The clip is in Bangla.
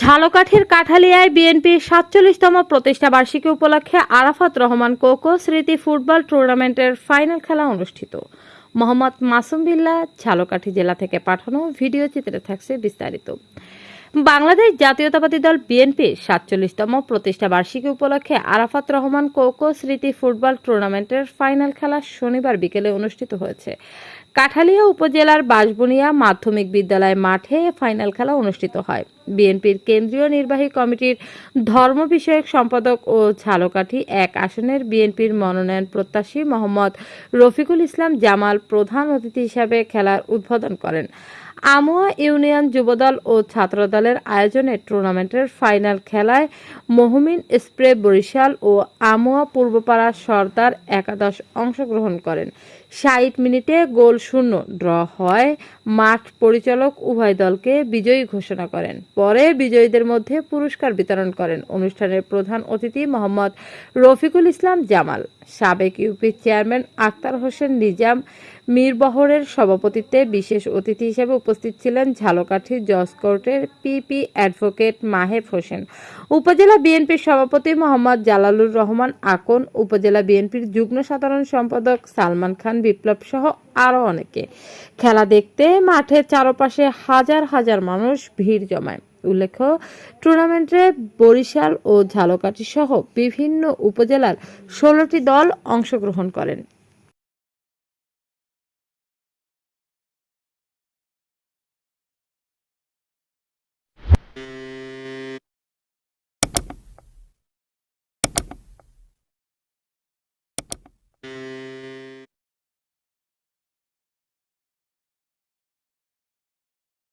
ঝালকাঠির কাঠালিয়ায় বিএনপির সাতচল্লিশতম প্রতিষ্ঠা বার্ষিকী উপলক্ষে আরাফাত রহমান কোকো স্মৃতি ফুটবল টুর্নামেন্টের ফাইনাল খেলা অনুষ্ঠিত। মোহাম্মদ মাসুম বিল্লাহ ঝালকাঠি জেলা থেকে পাঠানো ভিডিও চিত্রে থাকছে বিস্তারিত। বাংলাদেশ জাতীয়তাবাদী দল বিএনপির সাতচল্লিশতম প্রতিষ্ঠা বার্ষিকী উপলক্ষে আরাফাত রহমান কোকো স্মৃতি ফুটবল টুর্নামেন্টের ফাইনাল খেলা শনিবার বিকেলে অনুষ্ঠিত হয়েছে। কাঠালিয়া উপজেলার বাঁশবুনিয়া মাধ্যমিক বিদ্যালয় মাঠে ফাইনাল খেলা অনুষ্ঠিত হয়। বিএনপির কেন্দ্রীয় নির্বাহী কমিটির ধর্ম বিষয়ক সম্পাদক ও ঝালকাঠি এক আসনের বিএনপির মনোনয়ন প্রত্যাশী মোহাম্মদ রফিকুল ইসলাম জামাল প্রধান অতিথি হিসাবে খেলার উদ্বোধন করেন। আমুয়া ইউনিয়ন যুবদল ও ছাত্রদলের আয়োজনে টুর্নামেন্টের ফাইনাল খেলায় মহমিন স্প্রে বরিশাল ও আমুয়া পূর্বপাড়া সর্দার একাদশ অংশগ্রহণ করেন। ষাট মিনিটে গোল শূন্য, ড্র হয় মাঠ পরিচালক উভয় দলকে বিজয়ী ঘোষণা করেন। পরে বিজয়ীদের মধ্যে পুরস্কার বিতরণ করেন অনুষ্ঠানের প্রধান অতিথি মোহাম্মদ রফিকুল ইসলাম জামাল। সাবেক ইউপি চেয়ারম্যান আক্তার হোসেন নিজাম মীরবহরের সভাপতিত্বে বিশেষ অতিথি হিসেবে উপস্থিত ছিলেন ঝালকাঠি জজ কোর্টের পিপি অ্যাডভোকেট মাহেব হোসেন। উপজেলা বিএনপির সভাপতি মোহাম্মদ জালালুর রহমান আকন, উপজেলা বিএনপির যুগ্ম সাধারণ সম্পাদক সালমান খান বিপ্লব সহ আরও অনেকে। খেলা দেখতে মাঠের চারপাশে হাজার হাজার মানুষ ভিড় জমায়। উল্লেখ্য টুর্নামেন্টে বরিশাল ও ঝালকাঠি সহ বিভিন্ন উপজেলার ষোলোটি দল অংশগ্রহণ করেন।